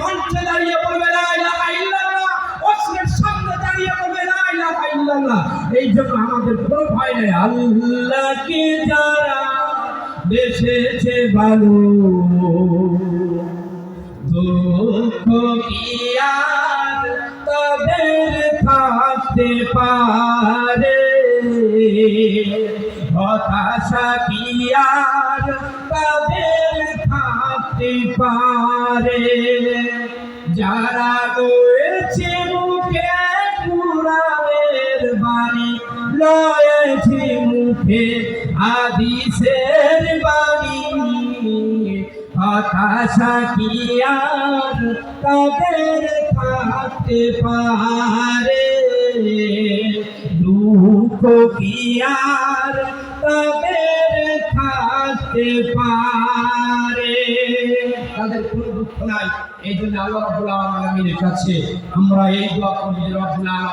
মঞ্চে দাঁড়িয়ে বলবে, লা ইলাহা ইল্লাল্লাহ। অস্ত্রের সামনে দাঁড়িয়ে বলবে, লা ইলাহা ইল্লাল্লাহ। এই জন্য আমাদের কোনো ভয় নেই। আল্লাহকে যারা দেশেছে ভালো দুঃখ কি তাদের থাকতে পারে? হতাশা কি থাকতে পারে যারা রয়েছে মুখে পুরাণের বাণী লয়েছে মুখে আদিসের বাণী। হতাশা কি আর তাদের থাকতে পারে দুঃখ কি আর তাদের থাকতে পারে। তাদের কোনো দুঃখ নাই। এই জন্য আল্লাহ রবুল্লাহ কাছে আমরা এই দোয়া করি রবুল্লাহ